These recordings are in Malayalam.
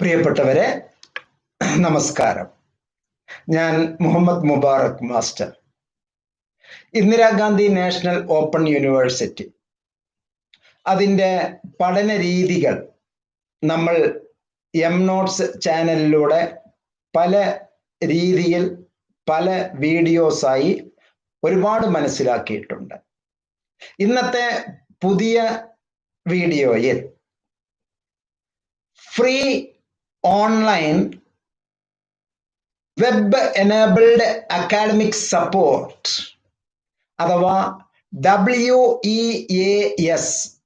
പ്രിയപ്പെട്ടവരെ നമസ്കാരം. ഞാൻ Muhammad Mubarak master. Indira Gandhi national open university. അതിന്റെ പഠന രീതികൾ നമ്മൾ എം നോട്ട്സ് ചാനലിലൂടെ പല രീതിയിൽ പല വീഡിയോസായി ഒരുപാട് മനസ്സിലാക്കിയിട്ടുണ്ട്. ഇന്നത്തെ പുതിയ വീഡിയോയിൽ free online web enabled academic support അഥവാ ഡബ്ല്യു ഇ എ എസ്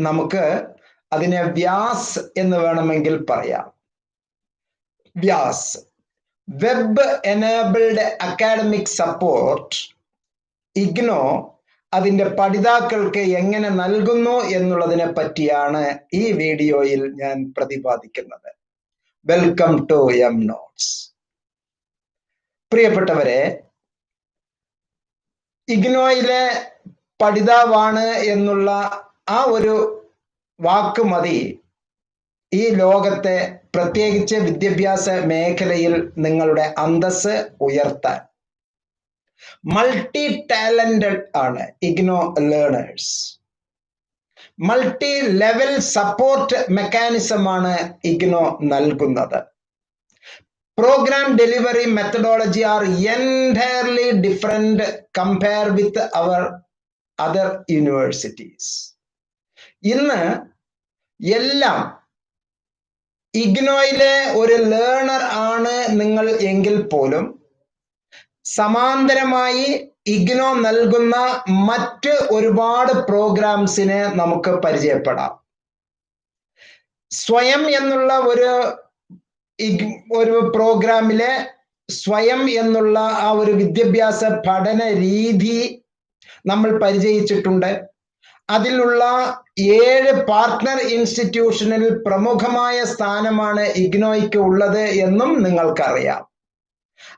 നമുക്ക് അതിനെ വ്യാസ് എന്ന് വേണമെങ്കിൽ പറയാം. Vyas. Web enabled academic support IGNOU അതിന്റെ പഠിതാക്കൾക്ക് എങ്ങനെ നൽകുന്നു എന്നുള്ളതിനെ പറ്റിയാണ് ഈ വീഡിയോയിൽ ഞാൻ പ്രതിപാദിക്കുന്നത്. വെൽക്കം ടു എം നോട്ട്സ് പ്രിയപ്പെട്ടവരെ ഇഗ്നോയിലെ പഠിതാവാണ് എന്നുള്ള ആ ഒരു വാക്ക് മതി ഈ ലോകത്തെ പ്രത്യേകിച്ച് വിദ്യാഭ്യാസ മേഖലയിൽ നിങ്ങളുടെ അന്തസ് ഉയർത്താൻ. മൾട്ടി ടാലന്റഡ് ആണ് IGNOU learners multi level support mechanism ആണ് ഇഗ്നോ നൽകുന്നത്. Program delivery methodology are entirely different compare with our other universities ഇന്ന് എല്ലാം ഇഗ്നോയിലെ ഒരു ലേണർ ആണ് നിങ്ങൾ എങ്കിൽ പോലും സമാന്തരമായി ഇഗ്നോ നൽകുന്ന മറ്റ് ഒരുപാട് പ്രോഗ്രാംസിനെ നമുക്ക് പരിചയപ്പെടാം. സ്വയം എന്നുള്ള ഒരു ഒരു പ്രോഗ്രാമിലെ സ്വയം എന്നുള്ള ആ ഒരു വിദ്യാഭ്യാസ പഠന രീതി നമ്മൾ പരിചയിച്ചിട്ടുണ്ട്. അതിലുള്ള ഏഴ് പാർട്ട്ണർ ഇൻസ്റ്റിറ്റ്യൂഷനിൽ പ്രമുഖമായ സ്ഥാനമാണ് ഇഗ്നോയ്ക്ക് ഉള്ളത് എന്നും നിങ്ങൾക്കറിയാം.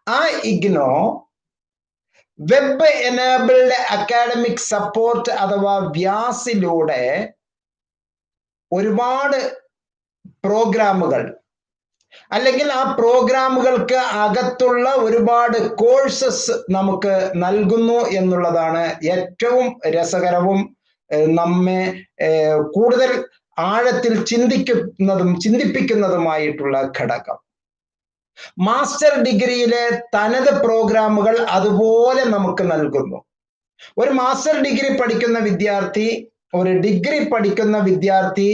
ആ IGNOU web enabled academic support അഥവാ വ്യാസിലൂടെ ഒരുപാട് പ്രോഗ്രാമുകൾ. അല്ലെങ്കിൽ ആ പ്രോഗ്രാമുകൾക്ക് അകത്തുള്ള ഒരുപാട് കോഴ്സസ് നമുക്ക് നൽകുന്നു എന്നുള്ളതാണ് ഏറ്റവും രസകരവും നമ്മെ കൂടുതൽ ആഴത്തിൽ ചിന്തിക്കുന്നതും ചിന്തിപ്പിക്കുന്നതുമായിട്ടുള്ള ഘടകം. മാസ്റ്റർ ഡിഗ്രിയിലെ തനത് പ്രോഗ്രാമുകൾ അതുപോലെ നമുക്ക് നൽകുന്നു. ഒരു മാസ്റ്റർ ഡിഗ്രി പഠിക്കുന്ന വിദ്യാർത്ഥി ഒരു ഡിഗ്രി പഠിക്കുന്ന വിദ്യാർത്ഥി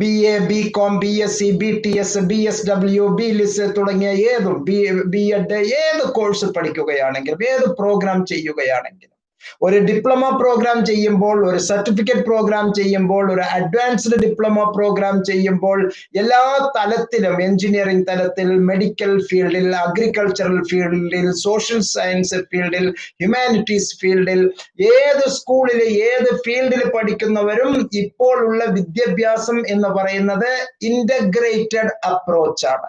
B A B com B S C B T S B S W B LIS തുടങ്ങിയ ഏതും ബി ബി എഡ് ഏത് കോഴ്സ് പഠിക്കുകയാണെങ്കിലും ഏത് പ്രോഗ്രാം ചെയ്യുകയാണെങ്കിലും ഒരു ഡിപ്ലോമ പ്രോഗ്രാം ചെയ്യുമ്പോൾ ഒരു സർട്ടിഫിക്കറ്റ് പ്രോഗ്രാം ചെയ്യുമ്പോൾ ഒരു അഡ്വാൻസ്ഡ് ഡിപ്ലോമ പ്രോഗ്രാം ചെയ്യുമ്പോൾ എല്ലാ തലത്തിലും എഞ്ചിനീയറിംഗ് തലത്തിൽ മെഡിക്കൽ ഫീൽഡിൽ അഗ്രികൾച്ചറൽ ഫീൽഡിൽ സോഷ്യൽ സയൻസ് ഫീൽഡിൽ ഹ്യൂമാനിറ്റീസ് ഫീൽഡിൽ ഏത് സ്കൂളിൽ ഏത് ഫീൽഡിൽ പഠിക്കുന്നവരും ഇപ്പോൾ ഉള്ള വിദ്യാഭ്യാസം എന്ന് പറയുന്നത് ഇന്റഗ്രേറ്റഡ് അപ്രോച്ചാണ്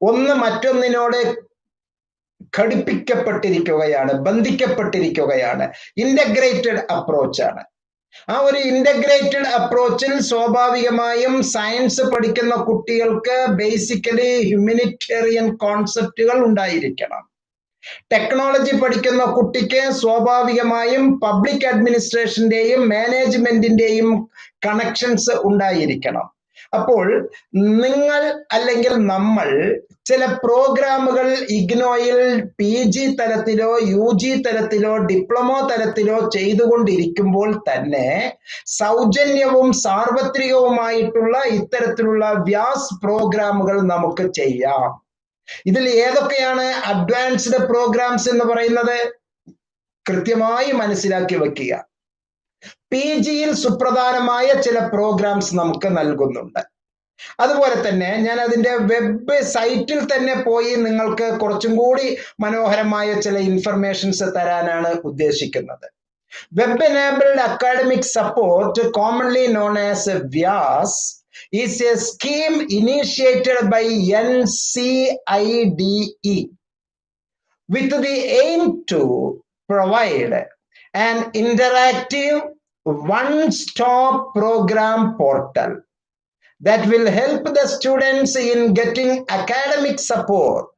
ഒന്ന് മറ്റൊന്നിനോട് ഘടിപ്പിക്കപ്പെട്ടിരിക്കുകയാണ് ബന്ധിക്കപ്പെട്ടിരിക്കുകയാണ് ഇന്റഗ്രേറ്റഡ് അപ്രോച്ചാണ് ആ ഒരു ഇന്റഗ്രേറ്റഡ് അപ്രോച്ചിൽ സ്വാഭാവികമായും സയൻസ് പഠിക്കുന്ന കുട്ടികൾക്ക് ബേസിക്കലി ഹ്യൂമനിറ്റേറിയൻ കോൺസെപ്റ്റുകൾ ഉണ്ടായിരിക്കണം. ടെക്നോളജി പഠിക്കുന്ന കുട്ടിക്ക് സ്വാഭാവികമായും പബ്ലിക് അഡ്മിനിസ്ട്രേഷന്റെയും മാനേജ്മെന്റിന്റെയും കണക്ഷൻസ് ഉണ്ടായിരിക്കണം. അപ്പോൾ നിങ്ങൾ അല്ലെങ്കിൽ നമ്മൾ ചില പ്രോഗ്രാമുകൾ ഇഗ്നോയിൽ പി ജി തലത്തിലോ യു ജി തലത്തിലോ ഡിപ്ലോമോ തലത്തിലോ ചെയ്തുകൊണ്ടിരിക്കുമ്പോൾ തന്നെ സൗജന്യവും സാർവത്രികവുമായിട്ടുള്ള ഇത്തരത്തിലുള്ള വ്യാസ് പ്രോഗ്രാമുകൾ നമുക്ക് ചെയ്യാം. ഇതിൽ ഏതൊക്കെയാണ് അഡ്വാൻസ്ഡ് പ്രോഗ്രാംസ് എന്ന് പറയുന്നത്? കൃത്യമായി മനസ്സിലാക്കി വെക്കുക. പി ജിയിൽ സുപ്രധാനമായ ചില പ്രോഗ്രാംസ് നമുക്ക് നൽകുന്നുണ്ട്. അതുപോലെ തന്നെ ഞാൻ അതിന്റെ വെബ് സൈറ്റിൽ തന്നെ പോയി നിങ്ങൾക്ക് കുറച്ചും കൂടി മനോഹരമായ ചില ഇൻഫർമേഷൻസ് തരാനാണ് ഉദ്ദേശിക്കുന്നത്. Web enabled academic support commonly known as Vyas is a scheme initiated by N C I D E with the aim to provide an interactive one stop program portal. That will help the students in getting academic support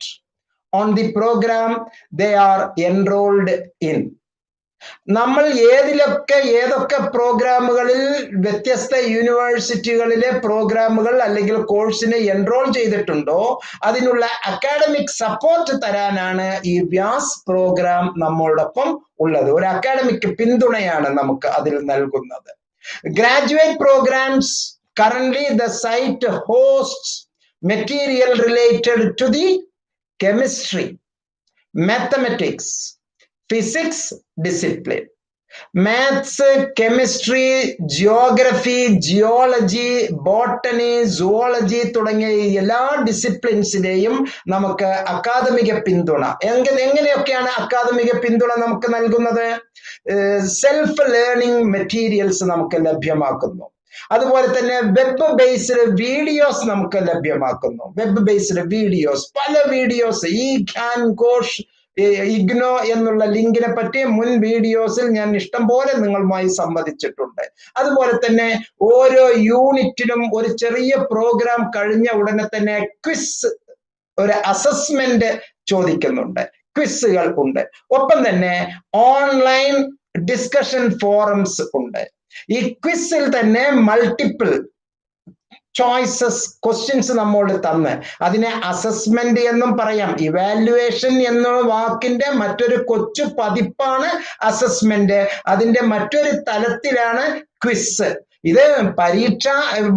on the program they are enrolled in. നമ്മൾ ഏതിലൊക്കെ ഏതൊക്കെ പ്രോഗ്രാമുകളിൽ വ്യത്യസ്ത യൂണിവേഴ്സിറ്റികളിലെ പ്രോഗ്രാമുകൾ അല്ലെങ്കിൽ കോഴ്സിനെ എൻറോൾ ചെയ്തിട്ടുണ്ടോ അതിനുള്ള അക്കാഡമിക് സപ്പോർട്ട് തരാനാണ് ഈ വ്യാസ് പ്രോഗ്രാം നമ്മളോടൊപ്പം ഉള്ളത് ഒരു അക്കാഡമിക് പിന്തുണയാണ് നമുക്ക് അതിൽ നൽകുന്നത് graduate programs currently the site hosts material related to the chemistry mathematics physics discipline maths chemistry geography geology botany zoology തുടങ്ങിയ എല്ലാ ഡിസിപ്ലിൻസിനെയും നമുക്ക് അക്കാദമിക പിന്തുണ. എങ്ങനെ എങ്ങനെയൊക്കെയാണ് അക്കാദമിക പിന്തുണ നമുക്ക് നൽകുന്നത്? സെൽഫ് ലേണിംഗ് മെറ്റീരിയൽസ് നമുക്ക് ലഭ്യമാക്കുന്നു. അതുപോലെ തന്നെ വെബ് ബേസ്ഡ് വീഡിയോസ് നമുക്ക് ലഭ്യമാക്കുന്നു. വെബ് ബേസ്ഡ് വീഡിയോസ് പല വീഡിയോസ് ഈ ഖാൻ കോഷ് ഇഗ്നോ എന്നുള്ള ലിങ്കിനെ പറ്റി മുൻ വീഡിയോസിൽ ഞാൻ ഇഷ്ടം പോലെ നിങ്ങളുമായി സംവദിച്ചിട്ടുണ്ട്. അതുപോലെ തന്നെ ഓരോ യൂണിറ്റിനും ഒരു ചെറിയ പ്രോഗ്രാം കഴിഞ്ഞ ഉടനെ തന്നെ ക്വിസ് ഒരു അസസ്മെന്റ് ചോദിക്കുന്നുണ്ട്. ക്വിസ്സുകൾ ഉണ്ട്. ഒപ്പം തന്നെ ഓൺലൈൻ ഡിസ്കഷൻ ഫോറംസ് ഉണ്ട്. ഈ ക്വിസിൽ തന്നെ മൾട്ടിപ്പിൾ ചോയ്സസ് ക്വസ്റ്റ്യൻസ് നമ്മോട് തന്ന്. അതിനെ അസസ്മെന്റ് എന്നും പറയാം. ഇവാലുവേഷൻ എന്ന വാക്കിന്റെ മറ്റൊരു കൊച്ചു പതിപ്പാണ് അസസ്മെന്റ് അതിന്റെ മറ്റൊരു തലത്തിലാണ് ക്വിസ് ഇത് പരീക്ഷ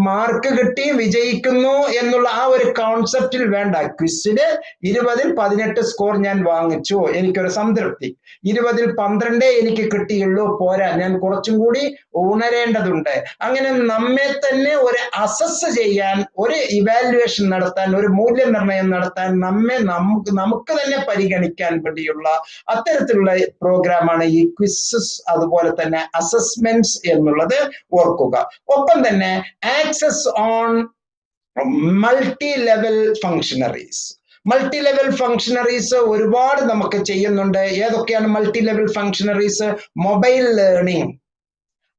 മാർക്ക് കിട്ടി വിജയിക്കുന്നു എന്നുള്ള ആ ഒരു കോൺസെപ്റ്റിൽ വേണ്ട. ക്വിസിൽ ഇരുപതിൽ പതിനെട്ട് സ്കോർ ഞാൻ വാങ്ങിച്ചു. എനിക്കൊരു സംതൃപ്തി. ഇരുപതിൽ പന്ത്രണ്ടേ എനിക്ക് കിട്ടിയുള്ളൂ പോരാ. ഞാൻ കുറച്ചും കൂടി ഉണരേണ്ടതുണ്ട്. അങ്ങനെ നമ്മെ തന്നെ ഒരു അസസ് ചെയ്യാൻ ഒരു ഇവാലുവേഷൻ നടത്താൻ ഒരു മൂല്യനിർണയം നടത്താൻ നമ്മെ നമുക്ക് നമുക്ക് തന്നെ പരിഗണിക്കാൻ വേണ്ടിയുള്ള അത്തരത്തിലുള്ള പ്രോഗ്രാമാണ് ഈ ക്വിസ്സസ് അതുപോലെ തന്നെ അസസ്മെന്റ്സ് എന്നുള്ളത് ഓർക്കുക. ഒപ്പം തന്നെ access on multi level functionaries multi level functionaries ഒരുപാട് നമുക്ക് ചെയ്യുന്നുണ്ട്. ഏതൊക്കെയാണ് multi level functionaries mobile learning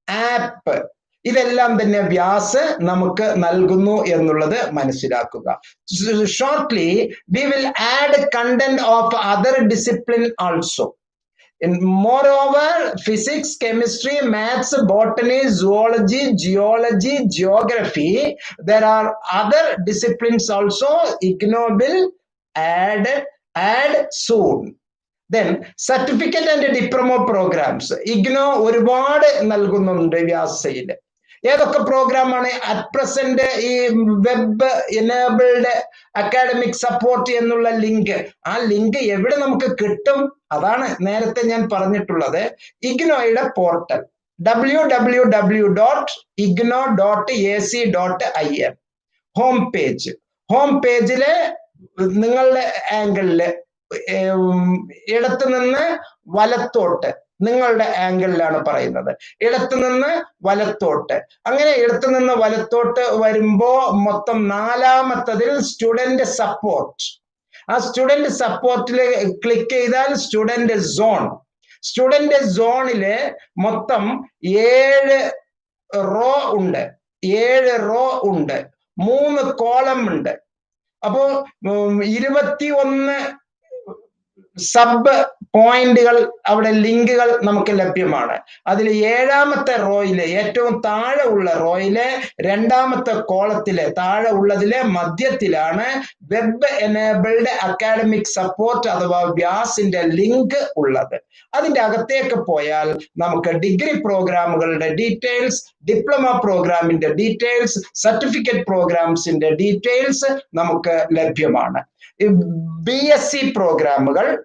app ഇതെല്ലാം തന്നെ വ്യാസ് നമുക്ക് നൽകുന്നു എന്നുള്ളത് മനസ്സിലാക്കുക. Shortly we will add content of other discipline also In moreover, physics, chemistry, maths, botany, zoology, geology, geography, there are other disciplines also. ignoble add, add soon. Then certificate and diploma programs IGNOU ഒരുപാട് നൽകുന്നുണ്ട് വ്യാസയിൽ ഏതൊക്കെ പ്രോഗ്രാമാണ് അറ്റ് പ്രസന്റ് ഈ വെബ് എനേബിൾഡ് അക്കാഡമിക് സപ്പോർട്ട് എന്നുള്ള ലിങ്ക് ആ ലിങ്ക് എവിടെ നമുക്ക് കിട്ടും? അതാണ് നേരത്തെ ഞാൻ പറഞ്ഞിട്ടുള്ളത്. ഇഗ്നോയുടെ portal W W W dot IGNOU dot A C dot I N home page home പേജിൽ നിങ്ങളുടെ ആംഗിളിൽ ഇടത്തുനിന്ന് വലത്തോട്ട് നിങ്ങളുടെ ആംഗിളിലാണ് പറയുന്നത്. ഇടത്തു നിന്ന് വലത്തോട്ട്. അങ്ങനെ ഇടത്തു നിന്ന് വലത്തോട്ട് വരുമ്പോ മൊത്തം നാലാമത്തതിൽ സ്റ്റുഡന്റ് സപ്പോർട്ട് ആ സ്റ്റുഡന്റ് സപ്പോർട്ടിൽ ക്ലിക്ക് ചെയ്താൽ സ്റ്റുഡന്റ് സോൺ സ്റ്റുഡന്റ് സോണിൽ മൊത്തം ഏഴ് റോ ഉണ്ട്. ഏഴ് റോ ഉണ്ട്. മൂന്ന് കോളം ഉണ്ട്. അപ്പോ ഇരുപത്തി ഒന്ന് സബ് പോയിന്റുകൾ അവിടെ ലിങ്കുകൾ നമുക്ക് ലഭ്യമാണ്. അതിൽ ഏഴാമത്തെ റോയിലെ ഏറ്റവും താഴെ ഉള്ള റോയിലെ രണ്ടാമത്തെ കോളത്തിലെ താഴെ ഉള്ളതിലെ മധ്യത്തിലാണ് വെബ് എനേബിൾഡ് അക്കാഡമിക് സപ്പോർട്ട് അഥവാ വ്യാസിന്റെ ലിങ്ക് ഉള്ളത്. അതിന്റെ അകത്തേക്ക് പോയാൽ നമുക്ക് ഡിഗ്രി പ്രോഗ്രാമുകളുടെ ഡീറ്റെയിൽസ് ഡിപ്ലോമ പ്രോഗ്രാമിന്റെ ഡീറ്റെയിൽസ് സർട്ടിഫിക്കറ്റ് പ്രോഗ്രാംസിന്റെ ഡീറ്റെയിൽസ് നമുക്ക് ലഭ്യമാണ്. ബി എസ് സി പ്രോഗ്രാമുകൾ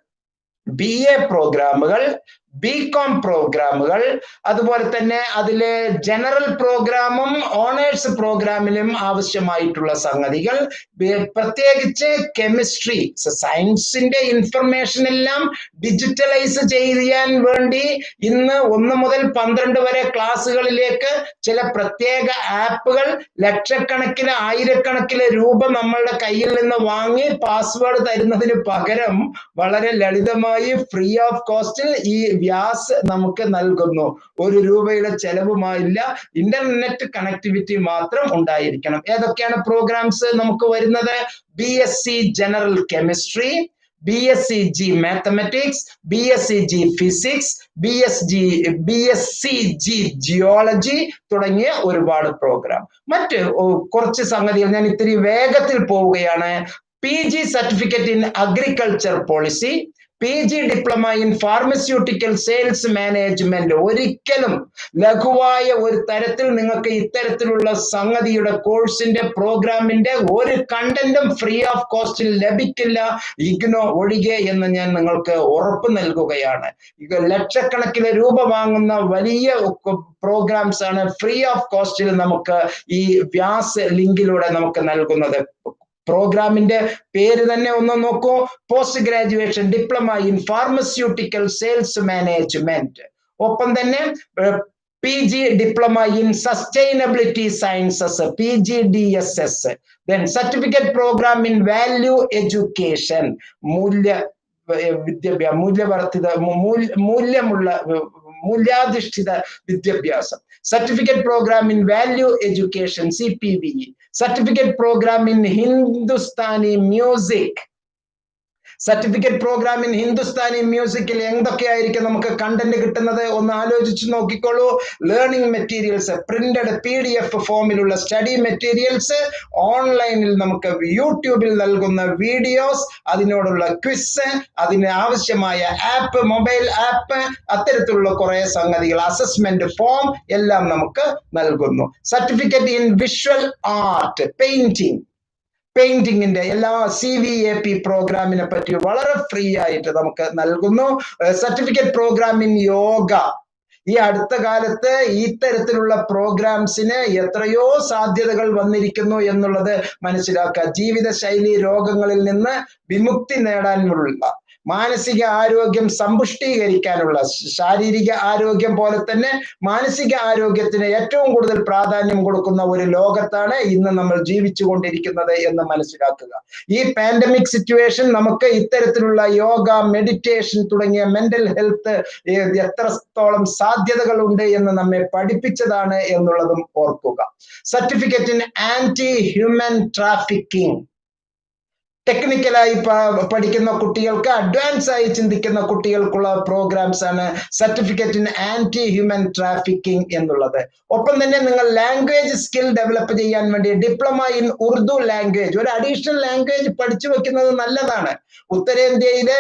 ബി എ പ്രോഗ്രാമുകൾ ബി കോം പ്രോഗ്രാമുകൾ അതുപോലെ തന്നെ അതിലെ ജനറൽ പ്രോഗ്രാമും ഓണേഴ്സ് പ്രോഗ്രാമിലും ആവശ്യമായിട്ടുള്ള സംഗതികൾ പ്രത്യേകിച്ച് കെമിസ്ട്രി സയൻസിന്റെ ഇൻഫർമേഷൻ എല്ലാം ഡിജിറ്റലൈസ് ചെയ്യാൻ വേണ്ടി ഇന്ന് ഒന്ന് മുതൽ പന്ത്രണ്ട് വരെ ക്ലാസ്സുകളിലേക്ക് ചില പ്രത്യേക ആപ്പുകൾ ലക്ഷക്കണക്കിന് ആയിരക്കണക്കിന് രൂപ നമ്മളുടെ കയ്യിൽ നിന്ന് വാങ്ങി പാസ്വേഡ് തരുന്നതിന് പകരം വളരെ ലളിതമായി ഫ്രീ ഓഫ് കോസ്റ്റിൽ ഈ വ്യാസ് നമുക്ക് നൽകുന്നു. ഒരു രൂപയുടെ ചെലവുമായില്ല. ഇന്റർനെറ്റ് കണക്ടിവിറ്റി മാത്രം ഉണ്ടായിരിക്കണം. ഏതൊക്കെയാണ് പ്രോഗ്രാംസ് നമുക്ക് വരുന്നത്? B S C general chemistry B S C G mathematics B S C G physics B S G B S C G geology തുടങ്ങിയ ഒരുപാട് പ്രോഗ്രാം മറ്റ് കുറച്ച് സംഗതികൾ ഞാൻ ഇത്തിരി വേഗത്തിൽ പോവുകയാണ്. P G certificate in agriculture policy P G diploma in pharmaceutical sales management ഒരിക്കലും ലഘുവായ ഒരു തരത്തിൽ നിങ്ങൾക്ക് ഇത്തരത്തിലുള്ള സംഗതിയുടെ കോഴ്സിന്റെ പ്രോഗ്രാമിന്റെ ഒരു കണ്ടന്റും ഫ്രീ ഓഫ് കോസ്റ്റിൽ ലഭിക്കില്ല. ഇഗ്നോ ഒഴികെ എന്ന് ഞാൻ നിങ്ങൾക്ക് ഉറപ്പ് നൽകുകയാണ്. ലക്ഷക്കണക്കിന് രൂപ വാങ്ങുന്ന വലിയ പ്രോഗ്രാംസ് ആണ് ഫ്രീ ഓഫ് കോസ്റ്റിൽ നമുക്ക് ഈ വ്യാസ് ലിങ്കിലൂടെ നമുക്ക് നൽകുന്നത്. പ്രോഗ്രാമിന്റെ പേര് തന്നെ ഒന്ന് നോക്കൂ. Post graduation diploma in pharmaceutical sales management ഒപ്പം തന്നെ P G diploma in sustainability sciences P G D S S then certificate program in value education മൂല്യ വിദ്യാഭ്യാസ മൂല്യവർദ്ധിത മൂല്യമുള്ള മൂല്യാധിഷ്ഠിത വിദ്യാഭ്യാസം. Certificate program in value education C P V certificate program in Hindustani music certificate program in Hindustani മ്യൂസിക്കിൽ എന്തൊക്കെയായിരിക്കും നമുക്ക് കണ്ടന്റ് കിട്ടുന്നത് ഒന്ന് ആലോചിച്ച് നോക്കിക്കോളൂ. Learning materials printed P D F ഫോമിലുള്ള സ്റ്റഡി മെറ്റീരിയൽസ് ഓൺലൈനിൽ നമുക്ക് യൂട്യൂബിൽ നൽകുന്ന വീഡിയോസ് അതിനോടുള്ള ക്വിസ് അതിന് ആവശ്യമായ ആപ്പ് മൊബൈൽ ആപ്പ് അത്തരത്തിലുള്ള കുറെ സംഗതികൾ അസസ്മെന്റ് ഫോം എല്ലാം നമുക്ക് നൽകുന്നു. Certificate in visual art painting പെയിന്റിങ്ങിന്റെ എല്ലാ സി വി എ പി പ്രോഗ്രാമിനെ പറ്റി വളരെ ഫ്രീ ആയിട്ട് നമുക്ക് നൽകുന്നു. സർട്ടിഫിക്കറ്റ് പ്രോഗ്രാം ഇൻ യോഗ ഈ അടുത്ത കാലത്ത് ഇത്തരത്തിലുള്ള പ്രോഗ്രാംസിന് എത്രയോ സാധ്യതകൾ വന്നിരിക്കുന്നു എന്നുള്ളത് മനസ്സിലാക്കുക. ജീവിതശൈലി രോഗങ്ങളിൽ നിന്ന് വിമുക്തി നേടാനുള്ള മാനസിക ആരോഗ്യം സമ്പുഷ്ടീകരിക്കാനുള്ള ശാരീരിക ആരോഗ്യം പോലെ തന്നെ മാനസിക ആരോഗ്യത്തിന് ഏറ്റവും കൂടുതൽ പ്രാധാന്യം കൊടുക്കുന്ന ഒരു ലോകത്താണ് ഇന്ന് നമ്മൾ ജീവിച്ചു കൊണ്ടിരിക്കുന്നത് എന്ന് മനസ്സിലാക്കുക. ഈ പാൻഡമിക് സിറ്റുവേഷൻ നമുക്ക് ഇത്തരത്തിലുള്ള യോഗ മെഡിറ്റേഷൻ തുടങ്ങിയ മെന്റൽ ഹെൽത്ത് എത്രത്തോളം സാധ്യതകളുണ്ട് എന്ന് നമ്മെ പഠിപ്പിച്ചതാണ് എന്നുള്ളതും ഓർക്കുക. Certificate in anti human trafficking ടെക്നിക്കലായി പഠിക്കുന്ന കുട്ടികൾക്ക് അഡ്വാൻസ് ആയി ചിന്തിക്കുന്ന കുട്ടികൾക്കുള്ള പ്രോഗ്രാംസ് ആണ് certificate in anti human trafficking എന്നുള്ളത്. ഒപ്പം തന്നെ നിങ്ങൾ ലാംഗ്വേജ് സ്കിൽ ഡെവലപ്പ് ചെയ്യാൻ വേണ്ടി ഡിപ്ലോമ ഇൻ ഉറുദു ലാംഗ്വേജ് ഒരു അഡീഷണൽ ലാംഗ്വേജ് പഠിച്ചു വെക്കുന്നത് നല്ലതാണ്. ഉത്തരേന്ത്യയിലെ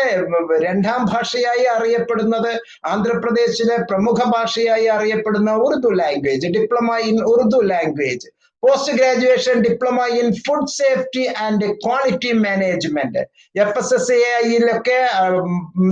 രണ്ടാം ഭാഷയായി അറിയപ്പെടുന്നത് ആന്ധ്രാപ്രദേശിലെ പ്രമുഖ ഭാഷയായി അറിയപ്പെടുന്ന Urdu language diploma in Urdu language post graduation diploma in food safety and quality management. F S S എഐയിലൊക്കെ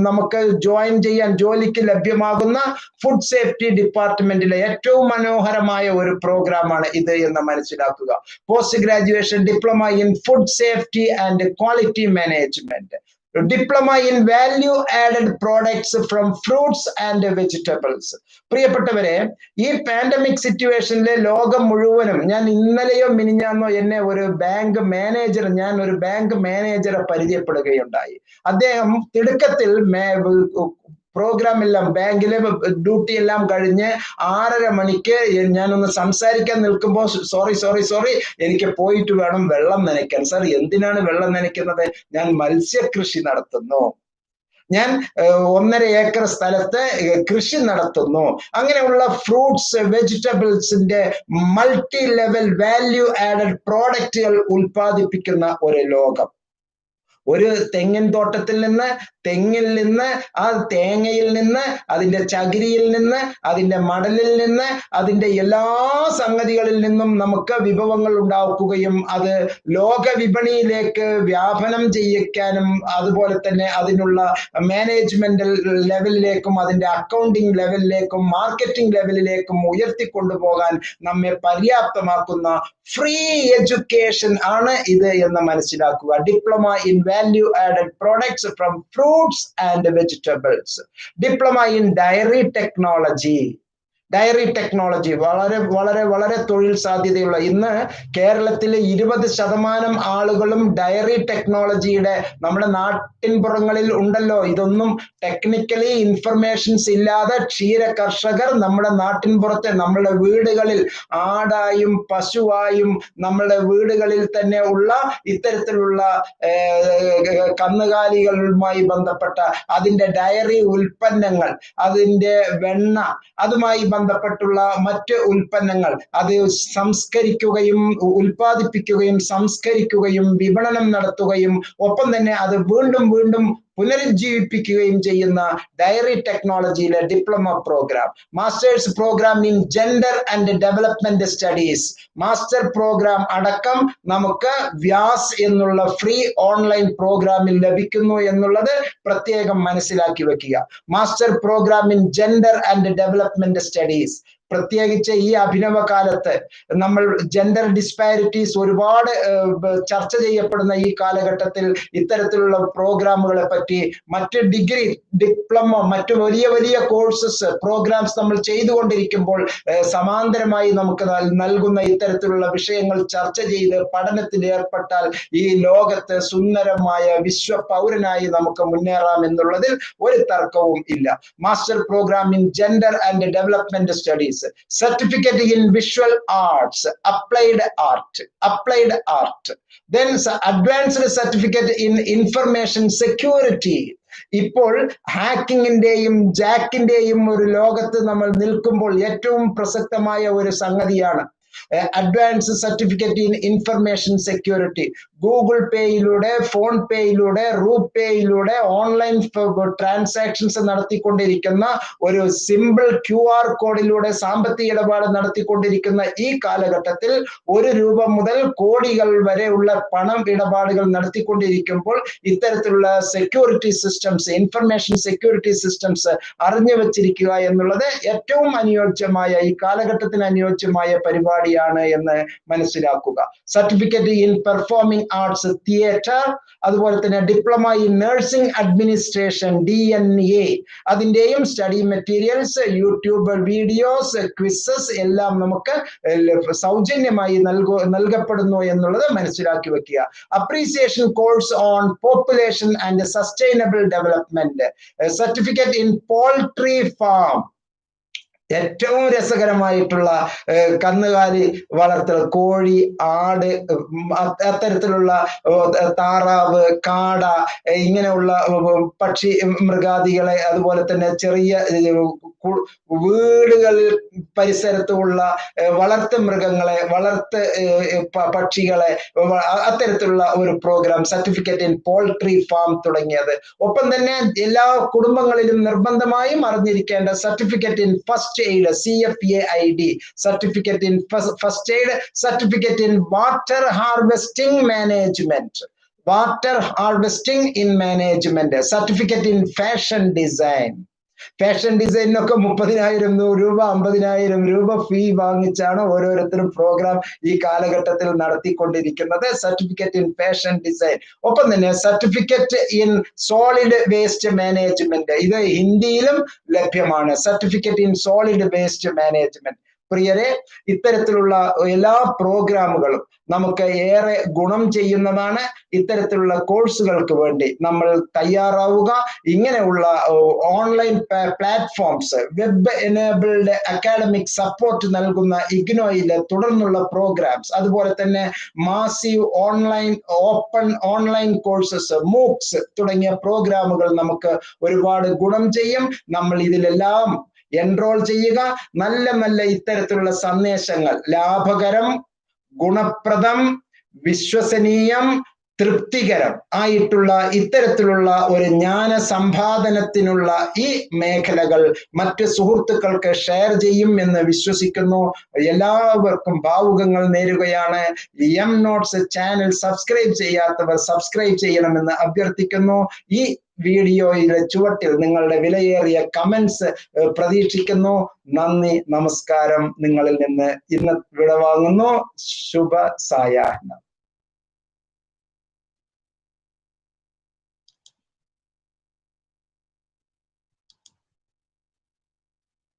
നമുക്ക് ജോയിൻ ചെയ്യാൻ ജോലിക്ക് ലഭ്യമാകുന്ന ഫുഡ് സേഫ്റ്റി ഡിപ്പാർട്ട്മെന്റിലെ ഏറ്റവും മനോഹരമായ ഒരു പ്രോഗ്രാമാണ് ഇത് എന്ന് മനസ്സിലാക്കുക. Post graduation diploma in food safety and quality management. Diploma in value added products from fruits and vegetables. പ്രിയപ്പെട്ടവരെ ഈ പാൻഡമിക് സിറ്റുവേഷനിലെ ലോകം മുഴുവനും ഞാൻ ഇന്നലെയോ മിനിഞ്ഞാന്നോ എന്നെ ഒരു ബാങ്ക് മാനേജർ ഞാൻ ഒരു ബാങ്ക് മാനേജറെ പരിചയപ്പെടുകയുണ്ടായി. അദ്ദേഹം തിടുക്കത്തിൽ പ്രോഗ്രാം എല്ലാം ബാങ്കിലെ ഡ്യൂട്ടി എല്ലാം കഴിഞ്ഞ് ആറര മണിക്ക് ഞാനൊന്ന് സംസാരിക്കാൻ നിൽക്കുമ്പോൾ സോറി സോറി സോറി എനിക്ക് പോയിട്ട് വേണം വെള്ളം നനയ്ക്കാൻ. സാർ എന്തിനാണ് വെള്ളം നനയ്ക്കുന്നത്? ഞാൻ മത്സ്യകൃഷി നടത്തുന്നു. ഞാൻ ഒന്നര ഏക്കർ സ്ഥലത്ത് കൃഷി നടത്തുന്നു. അങ്ങനെയുള്ള ഫ്രൂട്ട്സ് വെജിറ്റബിൾസിന്റെ മൾട്ടി ലെവൽ വാല്യൂ ആഡഡ് പ്രോഡക്റ്റുകൾ ഉൽപ്പാദിപ്പിക്കുന്ന ഒരു ലോകം. ഒരു തെങ്ങിൻ തോട്ടത്തിൽ നിന്ന് തെങ്ങിൽ നിന്ന് ആ തേങ്ങയിൽ നിന്ന് അതിന്റെ ചകിരിയിൽ നിന്ന് അതിന്റെ മടലിൽ നിന്ന് അതിന്റെ എല്ലാ സംഗതികളിൽ നിന്നും നമുക്ക് വിഭവങ്ങൾ ഉണ്ടാക്കുകയും അത് ലോക വിപണിയിലേക്ക് വ്യാപനം ചെയ്യിക്കാനും അതുപോലെ തന്നെ അതിനുള്ള മാനേജ്മെന്റ് ലെവലിലേക്കും അതിന്റെ അക്കൗണ്ടിങ് ലെവലിലേക്കും മാർക്കറ്റിംഗ് ലെവലിലേക്കും ഉയർത്തിക്കൊണ്ടുപോകാൻ നമ്മെ പര്യാപ്തമാക്കുന്ന ഫ്രീ എഡ്യൂക്കേഷൻ ആണ് ഇത് എന്ന് മനസ്സിലാക്കുക. Diploma in value added products from fruits and vegetables. Diploma in Dairy Technology. Dairy technology വളരെ വളരെ വളരെ തൊഴിൽ സാധ്യതയുള്ള ഇന്ന് കേരളത്തിലെ ഇരുപത് ശതമാനം ആളുകളും ഡയറി ടെക്നോളജിയുടെ നമ്മുടെ നാട്ടിൻപുറങ്ങളിൽ ഉണ്ടല്ലോ. ഇതൊന്നും ടെക്നിക്കലി ഇൻഫർമേഷൻസ് ഇല്ലാതെ ക്ഷീര കർഷകർ നമ്മുടെ നാട്ടിൻപുറത്തെ നമ്മുടെ വീടുകളിൽ ആടായും പശുവായും നമ്മുടെ വീടുകളിൽ തന്നെ ഉള്ള ഇത്തരത്തിലുള്ള കന്നുകാലികളുമായി ബന്ധപ്പെട്ട അതിന്റെ ഡയറി ഉൽപ്പന്നങ്ങൾ അതിന്റെ വെണ്ണ അതുമായി ബന്ധപ്പെട്ടുള്ള മറ്റ് ഉൽപ്പന്നങ്ങൾ. അത് സംസ്കരിക്കുകയും ഉൽപ്പാദിപ്പിക്കുകയും സംസ്കരിക്കുകയും വിപണനം നടത്തുകയും ഒപ്പം തന്നെ അത് വീണ്ടും വീണ്ടും പുനരുജ്ജീവിപ്പിക്കുകയും ചെയ്യുന്ന dairy ടെക്നോളജിയിലെ diploma program masters program in gender and development studies master program അടക്കം നമുക്ക് വ്യാസ് എന്നുള്ള ഫ്രീ ഓൺലൈൻ പ്രോഗ്രാമിൽ ലഭിക്കുന്നു എന്നുള്ളത് പ്രത്യേകം മനസ്സിലാക്കി വെക്കുക. Master program in gender and development studies പ്രത്യേകിച്ച് ഈ അഭിനവ കാലത്ത് നമ്മൾ ജെൻഡർ ഡിസ്പാരിറ്റീസ് ഒരുപാട് ചർച്ച ചെയ്യപ്പെടുന്ന ഈ കാലഘട്ടത്തിൽ ഇത്തരത്തിലുള്ള പ്രോഗ്രാമുകളെ പറ്റി മറ്റ് ഡിഗ്രി ഡിപ്ലോമ മറ്റു വലിയ വലിയ കോഴ്സസ് പ്രോഗ്രാംസ് നമ്മൾ ചെയ്തുകൊണ്ടിരിക്കുമ്പോൾ സമാന്തരമായി നമുക്ക് നൽകുന്ന ഇത്തരത്തിലുള്ള വിഷയങ്ങൾ ചർച്ച ചെയ്ത് പഠനത്തിൽ ഏർപ്പെട്ടാൽ ഈ ലോകത്ത് സുന്ദരമായ വിശ്വ പൗരനായി നമുക്ക് മുന്നേറാം എന്നുള്ളതിൽ ഒരു തർക്കവും ഇല്ല. Master program in gender and development studies certificate in visual arts applied art applied art then advanced certificate in information security ഇപ്പോൾ ഹാക്കിങ്ങിന്റെയും ജാക്കിന്റെയും ഒരു ലോകത്ത് നമ്മൾ നിൽക്കുമ്പോൾ ഏറ്റവും പ്രസക്തമായ ഒരു സംഗതിയാണ് advance certificate in information security Google പേയിലൂടെ phone പേയിലൂടെ റൂപേയിലൂടെ ഓൺലൈൻ ട്രാൻസാക്ഷൻസ് നടത്തിക്കൊണ്ടിരിക്കുന്ന ഒരു സിമ്പിൾ ക്യു ആർ കോഡിലൂടെ സാമ്പത്തിക ഇടപാട് നടത്തിക്കൊണ്ടിരിക്കുന്ന ഈ കാലഘട്ടത്തിൽ ഒരു രൂപ മുതൽ കോടികൾ വരെയുള്ള പണം ഇടപാടുകൾ നടത്തിക്കൊണ്ടിരിക്കുമ്പോൾ ഇത്തരത്തിലുള്ള security systems information security systems അറിഞ്ഞു വച്ചിരിക്കുക എന്നുള്ളത് ഏറ്റവും അനുയോജ്യമായ ഈ കാലഘട്ടത്തിന് അനുയോജ്യമായ പരിപാടിയാണ് എന്ന് മനസ്സിലാക്കുക. Certificate in performing arts theatre അതുപോലെ തന്നെ diploma in nursing administration D N A അതിന്റെയും study materials YouTube videos quizzes എല്ലാം നമുക്ക് സൗജന്യമായി നൽകു നൽകപ്പെടുന്നു എന്നുള്ളത് മനസ്സിലാക്കി വെക്കുക. Appreciation course on population and sustainable development certificate in poultry farm ഏറ്റവും രസകരമായിട്ടുള്ള കന്നുകാലി വളർത്തൽ കോഴി ആട് അത്തരത്തിലുള്ള താറാവ് കാട ഇങ്ങനെയുള്ള പക്ഷി മൃഗാദികളെ അതുപോലെ തന്നെ ചെറിയ വീടുകളിൽ പരിസരത്തുമുള്ള വളർത്ത് മൃഗങ്ങളെ വളർത്ത് പക്ഷികളെ അത്തരത്തിലുള്ള ഒരു program certificate in poultry farm തുടങ്ങിയത്. ഒപ്പം തന്നെ എല്ലാ കുടുംബങ്ങളിലും നിർബന്ധമായും അറിഞ്ഞിരിക്കേണ്ട certificate in first aid C F A I D certificate in first aid certificate in water harvesting management water harvesting in management certificate in fashion design fashion ഡിസൈനിനൊക്കെ മുപ്പതിനായിരം രൂപ അമ്പതിനായിരം രൂപ ഫീ വാങ്ങിച്ചാണ് ഓരോരുത്തരും പ്രോഗ്രാം ഈ കാലഘട്ടത്തിൽ നടത്തിക്കൊണ്ടിരിക്കുന്നത്. സർട്ടിഫിക്കറ്റ് ഇൻ ഫാഷൻ ഡിസൈൻ ഒപ്പം തന്നെ certificate in solid waste management ഇത് ഹിന്ദിയിലും ലഭ്യമാണ്. Certificate in solid waste management പ്രിയരെ ഇത്തരത്തിലുള്ള എല്ലാ പ്രോഗ്രാമുകളും നമുക്ക് ഏറെ ഗുണം ചെയ്യുന്നതാണ് ഇത്തരത്തിലുള്ള കോഴ്സുകൾക്ക് വേണ്ടി. നമ്മൾ തയ്യാറാവുക. ഇങ്ങനെയുള്ള online platforms web enabled academic support നൽകുന്ന ഇഗ്നോയിലെ തുടർന്നുള്ള പ്രോഗ്രാംസ് അതുപോലെ തന്നെ massive online open online courses MOOCs തുടങ്ങിയ പ്രോഗ്രാമുകൾ നമുക്ക് ഒരുപാട് ഗുണം ചെയ്യും. നമ്മൾ ഇതിലെല്ലാം എൻറോൾ ചെയ്യുക. നല്ല നല്ല ഇത്തരത്തിലുള്ള സന്ദേശങ്ങൾ. ലാഭകരം ഗുണപ്രദം വിശ്വസനീയം തൃപ്തികരം ആയിട്ടുള്ള ഇത്തരത്തിലുള്ള ഒരു ജ്ഞാന സമ്പാദനത്തിനുള്ള ഈ മേഖലകൾ മറ്റ് സുഹൃത്തുക്കൾക്ക് ഷെയർ ചെയ്യും എന്ന് വിശ്വസിക്കുന്നു. എല്ലാവർക്കും ഭാവുകങ്ങൾ നേരുകയാണ്. എം നോട്ട്സ് ചാനൽ സബ്സ്ക്രൈബ് ചെയ്യാത്തവർ സബ്സ്ക്രൈബ് ചെയ്യണമെന്ന് അഭ്യർത്ഥിക്കുന്നു. ഈ വീഡിയോയിലെ ചുവട്ടിൽ നിങ്ങളുടെ വിലയേറിയ കമന്റ്സ് പ്രതീക്ഷിക്കുന്നു. നന്ദി നമസ്കാരം. നിങ്ങളിൽ നിന്ന് ഇന്ന് വിടവാങ്ങുന്നു. ശുഭ സായാഹ്നം.